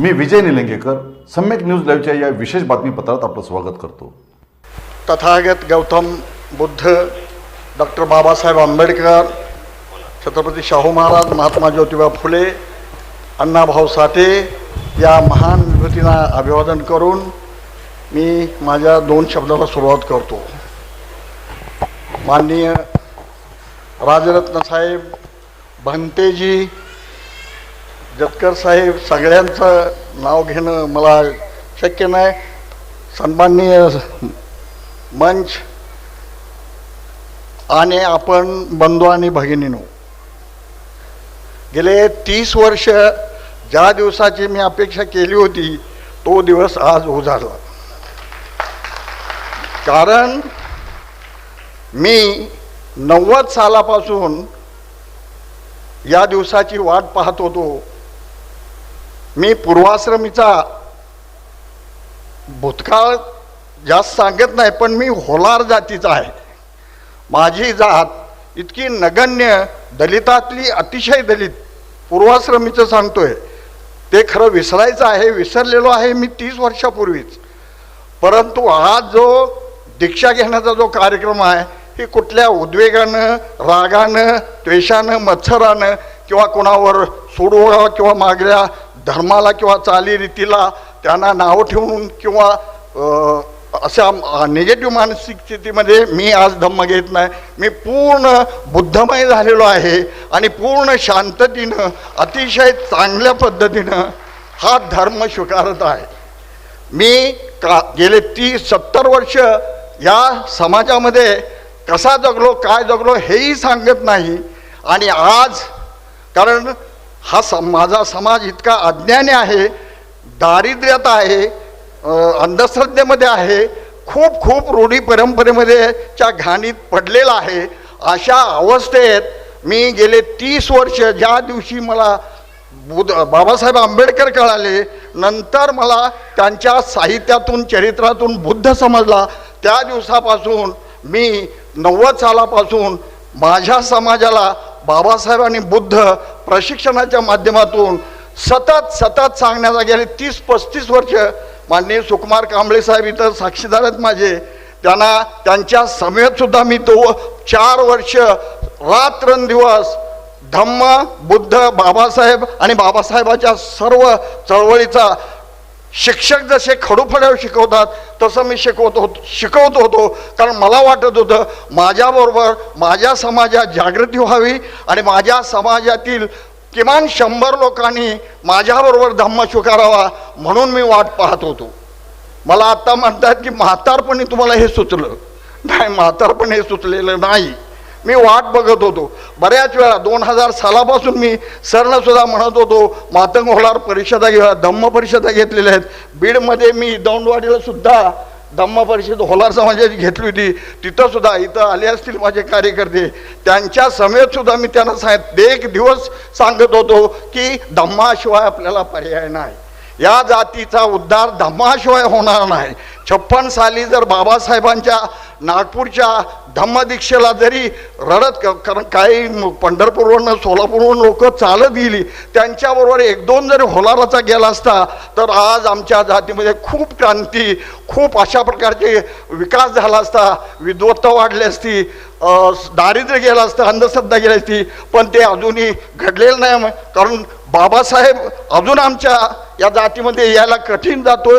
मी Vijay Nilangekar Samyak news लाईव्हच्या या विशेष बातमीपत्रात आपलं स्वागत करतो. तथागत गौतम बुद्ध डॉक्टर बाबासाहेब आंबेडकर छत्रपती शाहू महाराज महात्मा ज्योतिबा फुले अण्णाभाऊ साठे या महान विभूतींना अभिवादन करून मी माझ्या दोन शब्दाला सुरुवात करतो. माननीय राजरत्न साहेब भंतेजी जतकर साहेब सगळ्यांचं नाव घेणं मला शक्य नाही. सन्माननीय मंच आणि आपण बंधू आणि भगिनीनो गेले तीस वर्ष ज्या दिवसाची मी अपेक्षा केली होती तो दिवस आज उजाडला. कारण मी नव्वद सालापासून या दिवसाची वाट पाहत होतो. मी पूर्वाश्रमीचा भूतकाळ जास्त सांगत नाही पण मी होलार जातीचा आहे. माझी जात इतकी नगण्य दलितातली अतिशय दलित पूर्वाश्रमीचं सांगतोय. ते खरं विसरायचं आहे विसरलेलो आहे मी तीस वर्षापूर्वीच. परंतु आज जो दीक्षा घेण्याचा जो कार्यक्रम आहे हे कुठल्या उद्वेगानं रागानं द्वेषानं मत्सरानं किंवा कोणावर सोडवा किंवा मागल्या धर्माला किंवा चालीरीतीला त्यांना नावं ठेवून किंवा अशा निगेटिव्ह मानसिक स्थितीमध्ये मी आज धम्म घेत नाही. मी पूर्ण बुद्धमय झालेलो आहे आणि पूर्ण शांततेनं अतिशय चांगल्या पद्धतीनं हा धर्म स्वीकारत आहे. मी का गेले तीस सत्तर वर्ष या समाजामध्ये कसा जगलो काय जगलो हेही सांगत नाही. आणि आज कारण हा सम माझा समाज इतका अज्ञानी आहे दारिद्र्यात आहे अंधश्रद्धेमध्ये आहे खूप खूप रूढी परंपरेमध्ये च्या घाणीत पडलेला आहे. अशा अवस्थेत मी गेले तीस वर्ष ज्या दिवशी मला बुध बाबासाहेब आंबेडकर कळाले नंतर मला त्यांच्या साहित्यातून चरित्रातून बुद्ध समजला. त्या दिवसापासून मी नव्वद सालापासून माझ्या समाजाला बाबासाहेब आणि बुद्ध प्रशिक्षणाच्या माध्यमातून सतत सतत सांगण्याचा गेले तीस पस्तीस वर्ष माननीय सुकुमार कांबळे साहेब इथं साक्षीदार आहेत माझे. त्यांना त्यांच्या समेत सुद्धा मी तो चार वर्ष रात्रंदिवस धम्म बुद्ध बाबासाहेब आणि बाबासाहेबाच्या सर्व चळवळीचा शिक्षक जसे खडूफड्यावर शिकवतात तसं मी शिकवत होतो शिकवत होतो. कारण मला वाटत होतं माझ्याबरोबर माझ्या समाजात जागृती व्हावी आणि माझ्या समाजातील किमान शंभर लोकांनी माझ्याबरोबर धम्म स्वीकारावा म्हणून मी वाट पाहत होतो. मला आत्ता म्हणतात की म्हातारपणी तुम्हाला हे सुचलं. नाही म्हातारपण हे सुचलेलं नाही. मी वाट बघत होतो. बऱ्याच वेळा दोन हजार सालापासून मी सरनं सुद्धा म्हणत होतो मातंग होणार परिषदा घ्या धम्म परिषदा घेतलेल्या आहेत. बीडमध्ये मी दौंडवाडीला सुद्धा धम्म परिषद होलार समाजाची घेतली होती. तिथं सुद्धा इथं आले असतील माझे कार्यकर्ते. त्यांच्या समेत सुद्धा मी त्यांना सांग एक दिवस सांगत होतो की धम्माशिवाय आपल्याला पर्याय नाही. या जातीचा उद्धार धम्माशिवाय होणार नाही. छप्पन साली जर बाबासाहेबांच्या नागपूरच्या धम्मदीक्षेला जरी रडत क- कारण काही पंढरपूरवरनं सोलापूरवरून लोक चालत गेली त्यांच्याबरोबर एक दोन जरी होलाराचा गेला असता तर आज आमच्या जातीमध्ये खूप क्रांती खूप अशा प्रकारचे विकास झाला असता विद्वत्ता वाढली असती दारिद्र्य गेलं असतं अंधश्रद्धा गेली असती पण ते अजूनही घडलेलं नाही कारण बाबासाहेब अजून आमच्या या जातीमध्ये यायला कठीण जातो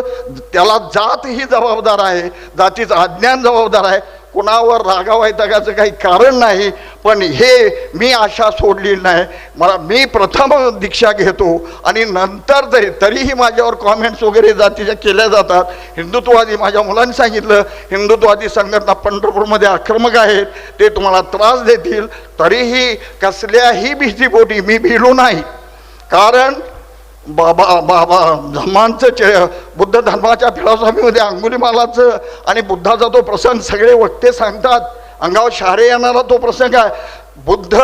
त्याला जात ही जबाबदार आहे. जातीचं अज्ञान जबाबदार आहे. कुणावर रागावायतागाचं काही कारण नाही. पण हे मी आशा सोडली नाही. मला मी प्रथम दीक्षा घेतो आणि नंतर जरी तरीही माझ्यावर कॉमेंट्स वगैरे जातीच्या केल्या जातात. हिंदुत्ववादी माझ्या मुलांनी सांगितलं हिंदुत्ववादी संघटना पंढरपूरमध्ये आक्रमक आहेत ते तुम्हाला त्रास देतील. तरीही कसल्याही भीतीपोटी मी भिलो नाही. कारण बाबा बाबा धर्मांचं चे बुद्ध धर्माच्या फिलॉसॉफीमध्ये अंगुलीमालाचं आणि बुद्धाचा तो प्रसंग सगळे वक्ते सांगतात. अंगावर शारे येणारा तो प्रसंग आहे. बुद्ध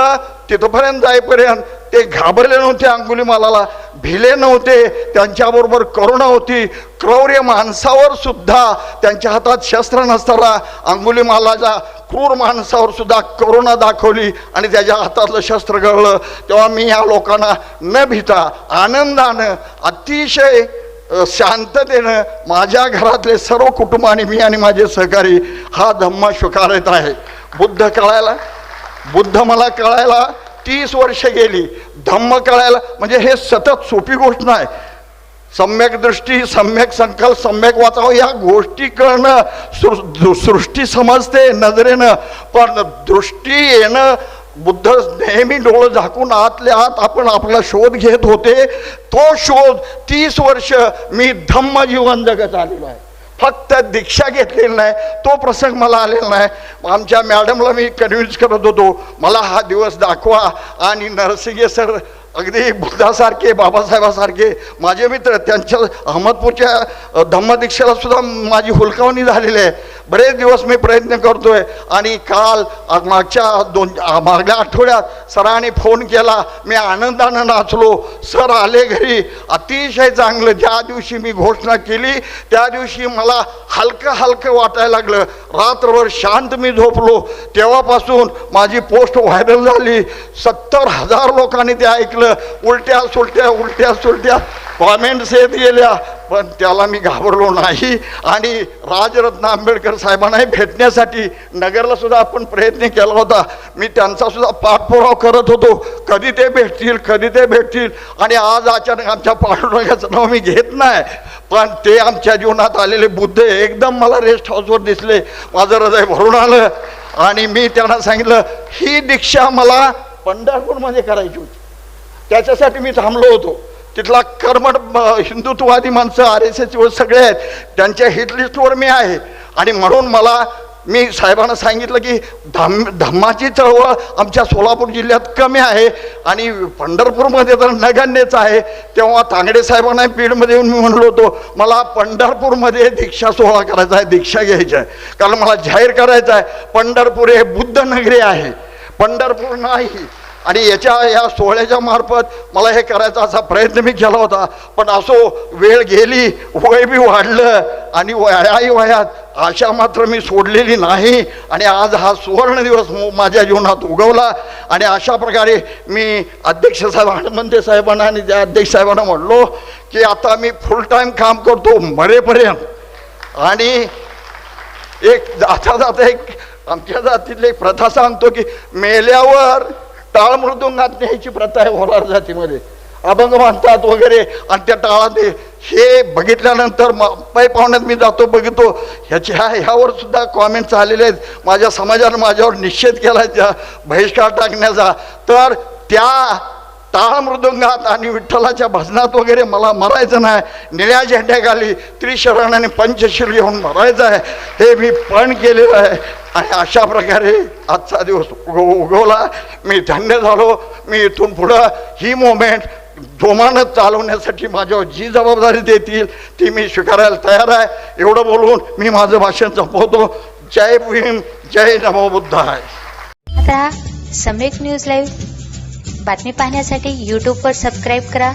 तिथपर्यंत जाईपर्यंत ते घाबरले नव्हते अंगुलीमालाला भिले नव्हते त्यांच्याबरोबर करुणा होती क्रौर्य माणसावर सुद्धा त्यांच्या हातात शस्त्र नसताना अंगुलीमालाच्या क्रूर माणसावर सुद्धा करुणा दाखवली आणि त्याच्या हातातलं शस्त्र गळलं. तेव्हा मी या लोकांना न भिता आनंदानं अतिशय शांततेनं माझ्या घरातले सर्व कुटुंबाने मी आणि माझे सहकारी हा धम्म स्वीकारत आहे. बुद्ध कळायला? बुद्ध मला कळायला तीस वर्ष गेली. धम्म कळायला म्हणजे हे सतत सोपी गोष्ट नाही. सम्यक दृष्टी सम्यक संकल्प सम्यक वाचावं या गोष्टी कळणं सृ- सृष्टी समजते नजरेनं. पण दृष्टी येणं बुद्ध नेहमी डोळं झाकून आतल्या आत आपण आपला शोध घेत होते. तो शोध तीस वर्ष मी धम्म जीवन जगत आलेलो आहे. फक्त दीक्षा घेतलेली नाही तो प्रसंग मला आलेला नाही. आमच्या मॅडमला मी कन्व्हिन्स करत होतो मला हा दिवस दाखवा. आणि नरसिंगे सर अगदी बुद्धासारखे बाबासाहेबासारखे माझे मित्र त्यांच्या अहमदपूरच्या धम्मदीक्षेला सुद्धा माझी हुलकावणी झालेली आहे. बरेच दिवस मी प्रयत्न करतोय. आणि काल मागच्या दोन मागल्या आठवड्यात सरांनी फोन केला. मी आनंदानं नाचलो. सर आले घरी. अतिशय चांगलं. ज्या दिवशी मी घोषणा केली त्या दिवशी मला हलकं हलकं वाटायला लागलं. रात्रभर शांत मी झोपलो. तेव्हापासून माझी पोस्ट व्हायरल झाली. सत्तर हजार लोकांनी ते ऐकलं. उलट्या सुलट्या उलट्या सुलट्या. कॉमेंट्स येत गेल्या पण त्याला मी घाबरलो नाही. आणि राजरत्न आंबेडकर साहेबांनाही भेटण्यासाठी नगरला सुद्धा आपण प्रयत्न केला होता. मी त्यांचा सुद्धा पाठपुरावा करत होतो. कधी ते भेटतील कधी ते भेटतील? आणि आज अचानक आमच्या पाठपुराव्याचं नाव मी घेत नाही. पण ते आमच्या जीवनात आलेले बुद्ध एकदम मला रेस्ट हाऊसवर दिसले. माझं हृदय भरून आलं. आणि मी त्यांना सांगितलं ही दीक्षा मला पंढरपूरमध्ये करायची होती. त्याच्यासाठी मी थांबलो होतो. तिथला कर्मठ हिंदुत्ववादी माणसं आर एस एसवर सगळे आहेत. त्यांच्या हिट लिस्टवर मी आहे. आणि म्हणून मला मी साहेबांना सांगितलं की धम धम्माची चळवळ आमच्या सोलापूर जिल्ह्यात कमी आहे. आणि पंढरपूरमध्ये तर नगण्यच आहे तेव्हा तांगडे साहेबांना बीडमध्ये येऊन मी म्हणलो होतो मला पंढरपूरमध्ये दीक्षा सोहळा करायचा आहे दीक्षा घ्यायची आहे. कारण मला जाहीर करायचं आहे पंढरपूर हे बुद्ध नगरी आहे. पंढरपूर नाही. आणि याच्या या सोहळ्याच्या मार्फत मला हे करायचा असा प्रयत्न मी केला होता. पण असो वेळ गेली वय बी वाढलं आणि वयाही वयात आशा मात्र मी सोडलेली नाही. आणि आज हा सुवर्ण दिवस मो- माझ्या जीवनात उगवला. आणि अशा प्रकारे मी अध्यक्ष साहेब हनुमंते साहेबांना आणि त्या अध्यक्ष साहेबांना म्हणलो की आता मी फुल टाईम काम करतो मरेपर्यंत. आणि एक जाता जाता एक आमच्या जातीतली एक प्रथा सांगतो की मेल्यावर टाळ मृदुंगात न्यायची प्रथा आहे होणार जातीमध्ये. अभंग म्हणतात वगैरे आणि त्या टाळाने हे- बघितल्यानंतर म- पै पाहुण्यात मी जातो बघतो. ह्याच्या ह्यावर सुद्धा कॉमेंट्स आलेले आहेत. माझ्या समाजानं माझ्यावर निषेध केला त्या बहिष्कार टाकण्याचा. तर त्या टाळ मृदुंगात आणि विठ्ठलाच्या भजनात वगैरे मला मरायचं नाही. निळ्या झेंड्याखाली त्रिशरण आणि पंचशील घेऊन मरायचं आहे. हे मी पण केलेलं आहे. आणि अशा प्रकारे आजचा दिवस उगवला. मी धन्य झालो. मी इथून पुढं ही मोमेंट जोमानं चालवण्यासाठी माझ्यावर जी जबाबदारी देतील ती मी स्वीकारायला तयार आहे. एवढं बोलून मी माझं भाषण संपवतो. जय भीम जय नमो बुद्ध आहे आता सम्यक न्यूज लाईव्ह बातमी पाहण्यासाठी यूट्यूबवर सबस्क्राईब करा.